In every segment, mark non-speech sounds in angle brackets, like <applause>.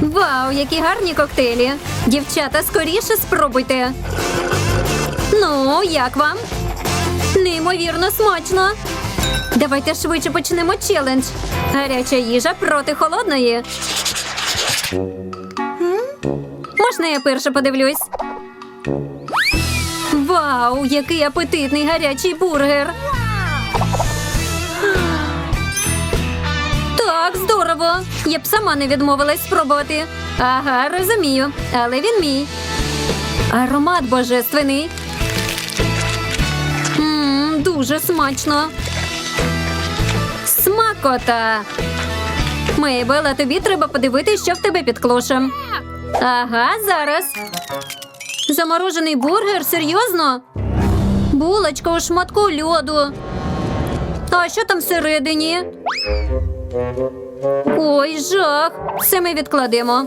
Вау, які гарні коктейлі! Дівчата, скоріше спробуйте. Ну, як вам? Неймовірно смачно. Давайте швидше почнемо челендж. Гаряча їжа проти холодної. Можна я перше подивлюсь? Вау, який апетитний гарячий бургер! Так, здорово. Я б сама не відмовилась спробувати. Ага, розумію, але він мій. Аромат божественний. Мм, дуже смачно. Смакота. Мейбел, а тобі треба подивитися, що в тебе під клошем. Ага, зараз. Заморожений бургер? Серйозно? Булочка у шматку льоду. А що там всередині? Ой, жах. Все ми відкладемо.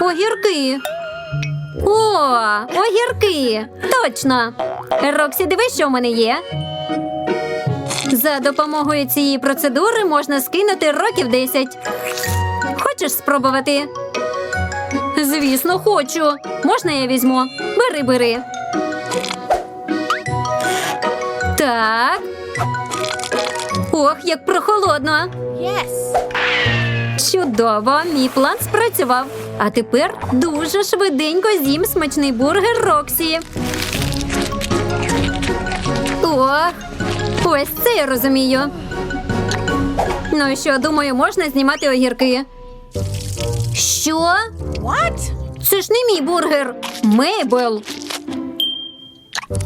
Огірки. О, огірки. Точно. Роксі, дивись, що в мене є. За допомогою цієї процедури можна скинути років 10. Хочеш спробувати? Звісно, хочу. Можна я візьму? Бери, бери. Так. Ох, як прохолодно. Чудово, мій план спрацював. А тепер дуже швиденько з'їм смачний бургер Роксі. Ох, ось це я розумію. Ну що, думаю, можна знімати огірки. Що? What? Це ж не мій бургер. Мейбл.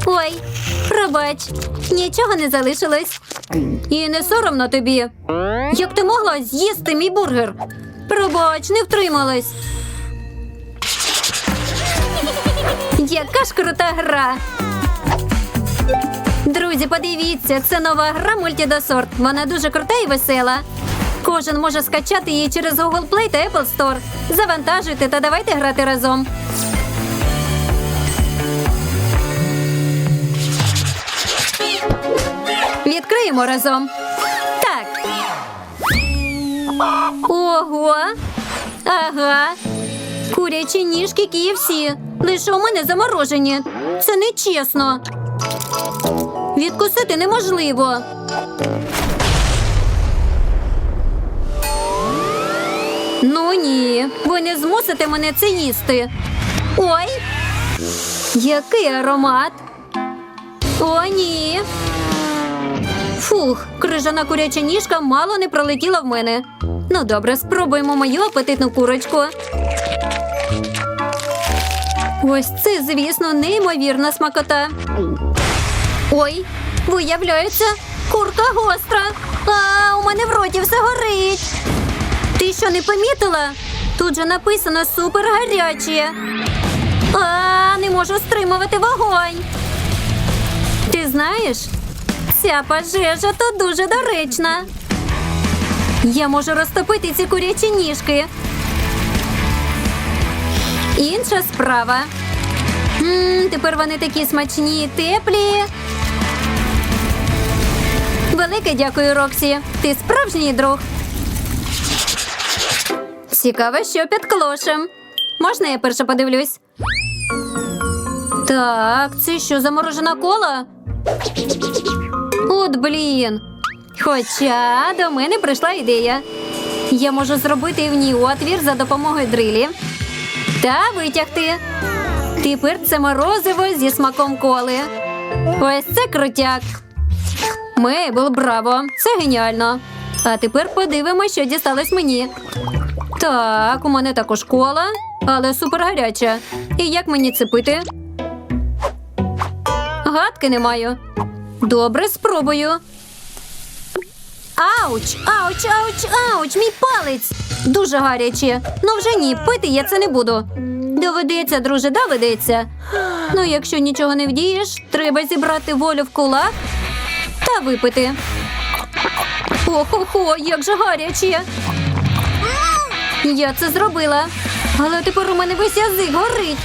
Ой, пробач, нічого не залишилось. І не соромно тобі. Як ти могла з'їсти мій бургер? Пробач, не втрималась. Яка ж крута гра. Друзі, подивіться, це нова гра Мультідосорт. Вона дуже крута і весела. Кожен може скачати її через Google Play та Apple Store. Завантажуйте та давайте грати разом. Відкриємо разом. Так. Ого. Ага. Курячі ніжки KFC. Лише у мене заморожені. Це нечесно. Відкусити неможливо. Ну ні, ви не змусите мене це їсти. Ой, який аромат. О, ні. Фух, крижана куряча ніжка мало не пролетіла в мене. Ну добре, спробуємо мою апетитну курочку. Ось це, звісно, неймовірна смакота. Ой, виявляється, курка гостра. А, у мене в роті все горить. Ти що не помітила? Тут же написано супер гаряче. А, не можу стримувати вогонь. Ти знаєш, ця пожежа тут дуже доречна. Я можу розтопити ці курячі ніжки. Інша справа. м тепер вони такі смачні і теплі. Велике дякую, Роксі. Ти справжній друг. Цікаво, що під клошем. Можна я перше подивлюсь? Так, це що, заморожена кола? От блін. Хоча до мене прийшла ідея. Я можу зробити в ній отвір за допомогою дрилі та витягти. Тепер це морозиво зі смаком коли. Ось це крутяк. Мейбл, браво! Це геніально. А тепер подивимося, що дісталось мені. Так, у мене також кола, але супер гаряча. І як мені це пити? Гадки не маю. Добре, спробую. Ауч, ауч, ауч, ауч, мій палець. Дуже гаряче. Ну вже ні, пити я це не буду. Доведеться, друже, доведеться. Ну, якщо нічого не вдієш, треба зібрати волю в кулак та випити. Охо-хо, як же гаряче. Я це зробила. Але тепер у мене весь язик горить.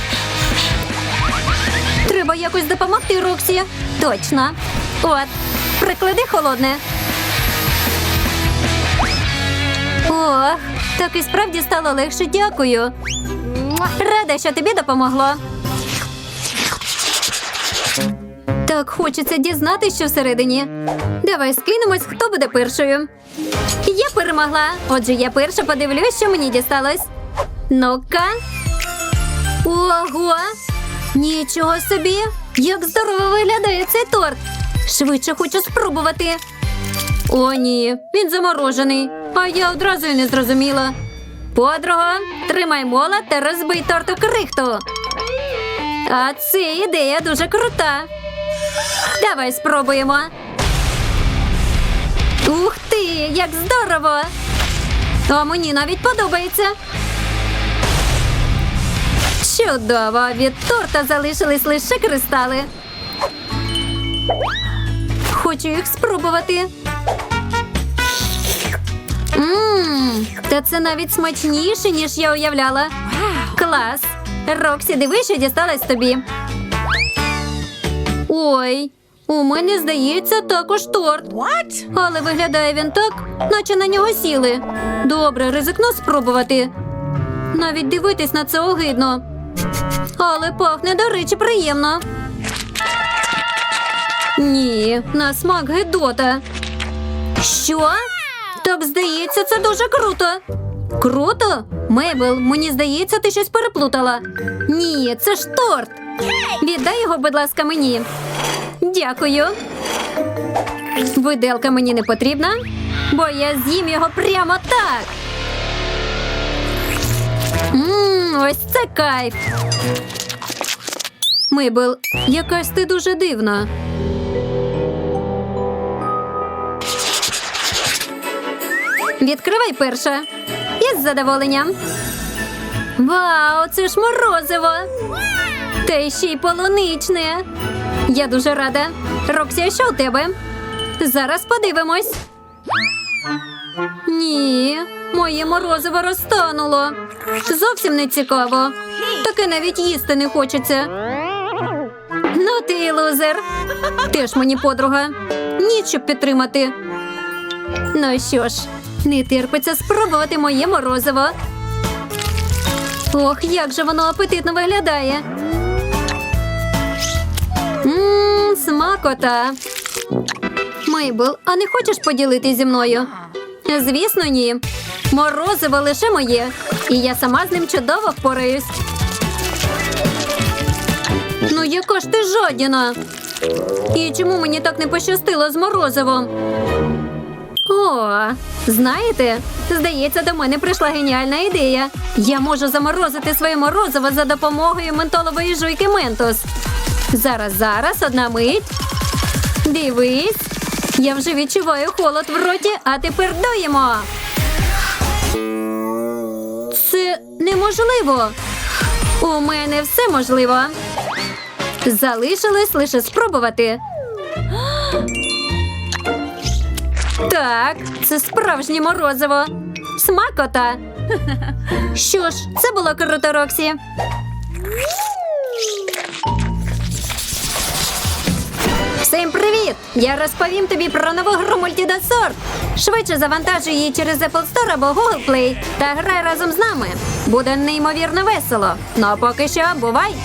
Треба якось допомогти Роксі. Точно. От, приклади холодне. Ох, Так і справді стало легше, дякую. Рада, що тобі допомогло. Так хочеться дізнатися, що всередині. Давай скинемось, хто буде першою. Я перемогла. Отже, я перша подивлюсь, що мені дісталось. Ну-ка. Ого! Нічого собі! Як здорово виглядає цей торт! Швидше хочу спробувати. О, ні, він заморожений, а я одразу й не зрозуміла. Подруга, тримай молот та розбий торт у крихту. А це ідея дуже крута. Давай спробуємо. Ух ти, як здорово! А мені навіть подобається. Чудово! Від торта залишились лише кристали. Хочу їх спробувати. Ммм, та це навіть смачніше, ніж я уявляла. Клас! Роксі, диви, що дісталась тобі. Ой, у мене здається також торт. What? Але виглядає він так, наче на нього сіли. Добре, ризикну спробувати. Навіть дивитись на це огидно. Але пахне, до речі, приємно. Ні, на смак гидота. Що? Так здається, це дуже круто. Круто? Мейбл, мені здається, ти щось переплутала. Ні, це ж торт. Віддай його, будь ласка, мені. Дякую. Виделка мені не потрібна, бо я з'їм його прямо так. Мм, ось це кайф. Мейбл, якась ти дуже дивна. Відкривай перше. Із задоволенням. Вау, це ж морозиво. Та ще й полуничне. Я дуже рада. Роксі, що у тебе? Зараз подивимось. Ні, моє морозиво розтануло. Зовсім не цікаво. Таке навіть їсти не хочеться. Ну ти лузер. Теж мені подруга. Ніч щоб підтримати. Ну що ж, не терпиться спробувати моє морозиво. Ох, як же воно апетитно виглядає. Ммм, смакота. Мейбл, а не хочеш поділитись зі мною? Звісно, ні. Морозиво лише моє, і я сама з ним чудово впораюсь. Ну, яка ж ти жадіна? І чому мені так не пощастило з морозивом? О, знаєте, здається, до мене прийшла геніальна ідея. Я можу заморозити своє морозиво за допомогою ментолової жуйки Ментос. Зараз, зараз, одна мить. Дивись. Я вже відчуваю холод в роті, а тепер дуємо. Це неможливо. У мене все можливо. Залишилось лише спробувати. Так, це справжнє морозиво. Смакота. <laughs> Що ж, це було круто, Роксі. Всім привіт! Я розповім тобі про нову гру Multidasort. Швидше завантажуй її через Apple Store або Google Play та грай разом з нами. Буде неймовірно весело. Ну а поки що, бувай!